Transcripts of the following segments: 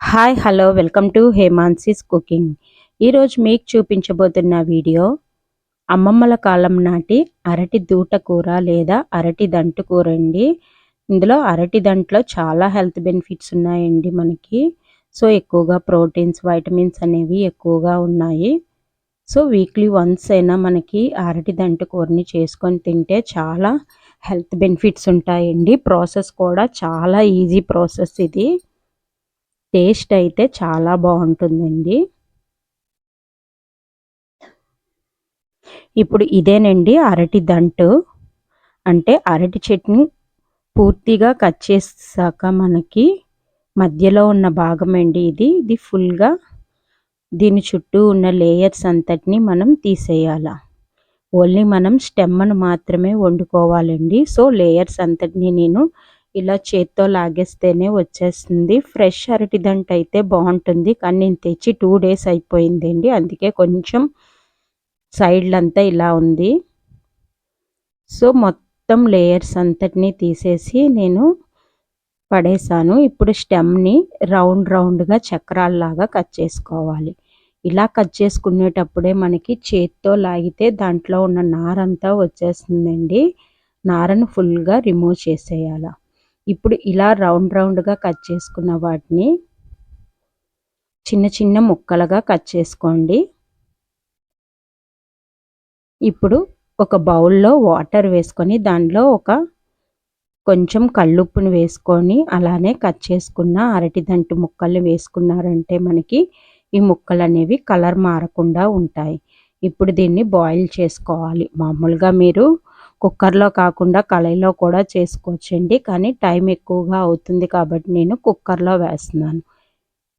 Hi hello welcome to Hemansi's cooking. ఈరోజు మీకు చూపించబోతున్న video అమ్మమ్మల కాలం నాటి అరటి దూట కూర లేదా అరటి దంటు కూర అండి. ఇందులో అరటి దంట్లో చాలా హెల్త్ బెనిఫిట్స్ ఉన్నాయండి మనకి. సో ఎక్కువగా ప్రోటీన్స్ వైటమిన్స్ అనేవి ఎక్కువగా ఉన్నాయి. సో వీక్లీ వన్స్ అయినా మనకి అరటి దంటు కూరని చేసుకొని తింటే చాలా హెల్త్ బెనిఫిట్స్ ఉంటాయండి. ప్రాసెస్ కూడా చాలా ఈజీ ప్రాసెస్ ఇది. టేస్ట్ అయితే చాలా బాగుంటుందండి. ఇప్పుడు ఇదేనండి అరటి దంటు. అంటే అరటి చట్నీ పూర్తిగా కట్ చేసాక మనకి మధ్యలో ఉన్న భాగం అండి ఇది. ఇది ఫుల్గా దీని చుట్టూ ఉన్న లేయర్స్ అంతటిని మనం తీసేయాల. ఓన్లీ మనం స్టెమ్మను మాత్రమే వండుకోవాలండి. సో లేయర్స్ అంతటిని నేను ఇలా చేత్తో లాగేస్తేనే వచ్చేస్తుంది. ఫ్రెష్ అరటిదంట అయితే బాగుంటుంది. కానీ నేను తెచ్చి టూ డేస్ అయిపోయిందండి. అందుకే కొంచెం సైడ్లంతా ఇలా ఉంది. సో మొత్తం లేయర్స్ అంతటినీ తీసేసి నేను పడేసాను. ఇప్పుడు స్టెమ్ని రౌండ్ రౌండ్గా చక్రాల్లాగా కట్ చేసుకోవాలి. ఇలా కట్ చేసుకునేటప్పుడే మనకి చేత్తో లాగితే దాంట్లో ఉన్న నారంతా వచ్చేస్తుందండి. నారను ఫుల్గా రిమూవ్ చేసేయాలి. ఇప్పుడు ఇలా రౌండ్ రౌండ్గా కట్ చేసుకున్న వాటిని చిన్న చిన్న ముక్కలుగా కట్ చేసుకోండి. ఇప్పుడు ఒక బౌల్లో వాటర్ వేసుకొని దానిలో ఒక కొంచెం కళ్ళుప్పును వేసుకొని అలానే కట్ చేసుకున్న అరటిదంటు ముక్కల్ని వేసుకున్నారంటే మనకి ఈ ముక్కలు అనేవి కలర్ మారకుండా ఉంటాయి. ఇప్పుడు దీన్ని బాయిల్ చేసుకోవాలి. మామూలుగా మీరు కుక్కర్లో కాకుండా కళాయిలో కూడా చేసుకోవచ్చండి. కానీ టైం ఎక్కువగా అవుతుంది కాబట్టి నేను కుక్కర్లో వేస్తున్నాను.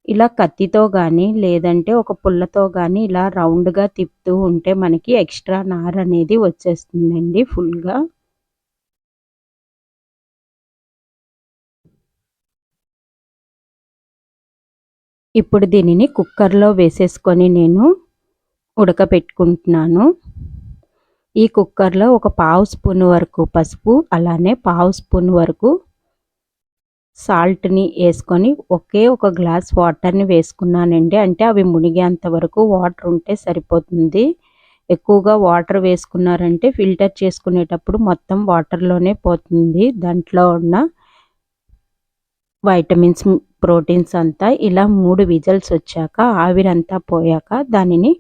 ఇలా కత్తితో కానీ లేదంటే ఒక పుల్లతో కానీ ఇలా రౌండ్గా తిప్పుతూ ఉంటే మనకి ఎక్స్ట్రా నార్ అనేది వచ్చేస్తుందండి ఫుల్గా. ఇప్పుడు దీనిని కుక్కర్లో వేసేసుకొని నేను ఉడకపెట్టుకుంటున్నాను. ఈ కుక్కర్లో ఒక పావు స్పూన్ వరకు పసుపు అలానే పావు స్పూన్ వరకు సాల్ట్ని వేసుకొని ఒకే ఒక గ్లాస్ వాటర్ని వేసుకున్నానండి. అంటే అవి మునిగేంత వరకు వాటర్ ఉంటే సరిపోతుంది. ఎక్కువగా వాటర్ వేసుకున్నారంటే ఫిల్టర్ చేసుకునేటప్పుడు మొత్తం వాటర్లోనే పోతుంది. దాంట్లో ఉన్న వైటమిన్స్ ప్రోటీన్స్ అంతా ఇలా మూడు విజల్స్ వచ్చాక ఆవిరంతా పోయాక దానిని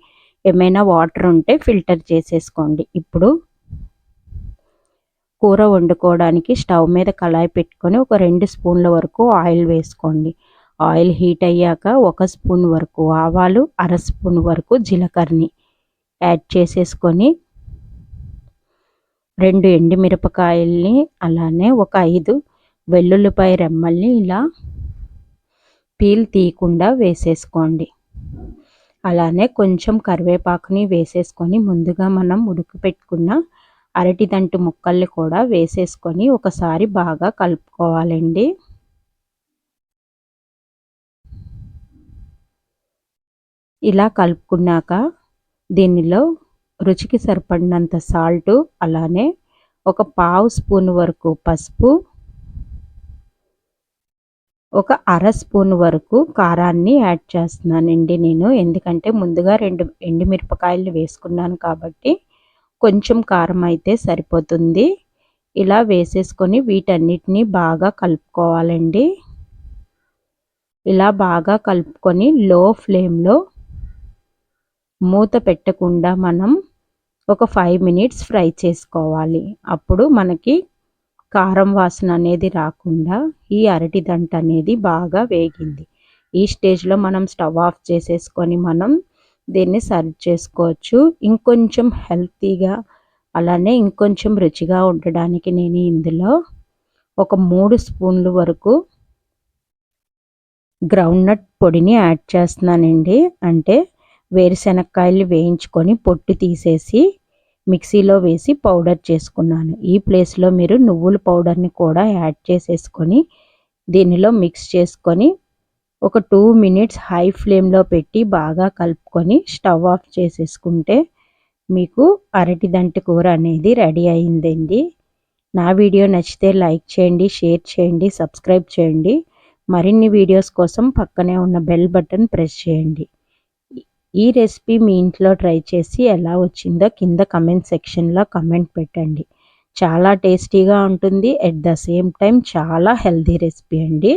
ఏమైనా వాటర్ ఉంటే ఫిల్టర్ చేసేసుకోండి. ఇప్పుడు కూర వండుకోవడానికి స్టవ్ మీద కళాయి పెట్టుకొని ఒక రెండు స్పూన్ల వరకు ఆయిల్ వేసుకోండి. ఆయిల్ హీట్ అయ్యాక ఒక స్పూన్ వరకు ఆవాలు అర స్పూన్ వరకు జీలకర్రని యాడ్ చేసేసుకొని రెండు ఎండుమిరపకాయల్ని అలానే ఒక ఐదు వెల్లుల్లిపాయ రెమ్మల్ని ఇలా పీల్ తీయకుండా వేసేసుకోండి. అలానే కొంచెం కరివేపాకుని వేసేసుకొని ముందుగా మనం ఉడకపెట్టుకున్న అరటిదంటు ముక్కల్ని కూడా వేసేసుకొని ఒకసారి బాగా కలుపుకోవాలండి. ఇలా కలుపుకున్నాక దీనిలో రుచికి సరిపడినంత సాల్టు అలానే ఒక పావు స్పూన్ వరకు పసుపు ఒక అర స్పూన్ వరకు కారాన్ని యాడ్ చేస్తున్నానండి నేను. ఎందుకంటే ముందుగా రెండు ఎండుమిరపకాయలు వేసుకున్నాను కాబట్టి కొంచెం కారం అయితే సరిపోతుంది. ఇలా వేసేసుకొని వీటన్నిటిని బాగా కలుపుకోవాలండి. ఇలా బాగా కలుపుకొని లో ఫ్లేమ్లో మూత పెట్టకుండా మనం ఒక ఫైవ్ మినిట్స్ ఫ్రై చేసుకోవాలి. అప్పుడు మనకి కారం వాసన అనేది రాకుండా ఈ అరటి దంట అనేది బాగా వేగింది. ఈ స్టేజ్లో మనం స్టవ్ ఆఫ్ చేసేసుకొని మనం దీన్ని సర్వ్ చేసుకోవచ్చు. ఇంకొంచెం హెల్తీగా అలానే ఇంకొంచెం రుచిగా ఉండడానికి నేను ఇందులో ఒక మూడు స్పూన్లు వరకు గ్రౌండ్నట్ పొడిని యాడ్ చేస్తున్నానండి. అంటే వేరుశెనక్కాయలు వేయించుకొని పొట్టు తీసేసి మిక్సీలో వేసి పౌడర్ చేసుకున్నాను. ఈ ప్లేస్లో మీరు నువ్వుల పౌడర్ని కూడా యాడ్ చేసేసుకొని దీనిలో మిక్స్ చేసుకొని ఒక టూ మినిట్స్ హై ఫ్లేమ్లో పెట్టి బాగా కలుపుకొని స్టవ్ ఆఫ్ చేసేసుకుంటే మీకు అరటిదంటి కూర అనేది రెడీ అయిందండి. నా వీడియో నచ్చితే లైక్ చేయండి షేర్ చేయండి సబ్స్క్రైబ్ చేయండి. మరిన్ని వీడియోస్ కోసం పక్కనే ఉన్న బెల్ బటన్ ప్రెస్ చేయండి. ఈ రెసిపీ మీ ఇంట్లో ట్రై చేసి ఎలా వచ్చిందో కింద కమెంట్ సెక్షన్లో కమెంట్ పెట్టండి. చాలా టేస్టీగా ఉంటుంది. ఎట్ ద సేమ్ టైం చాలా హెల్తీ రెసిపీ అండి.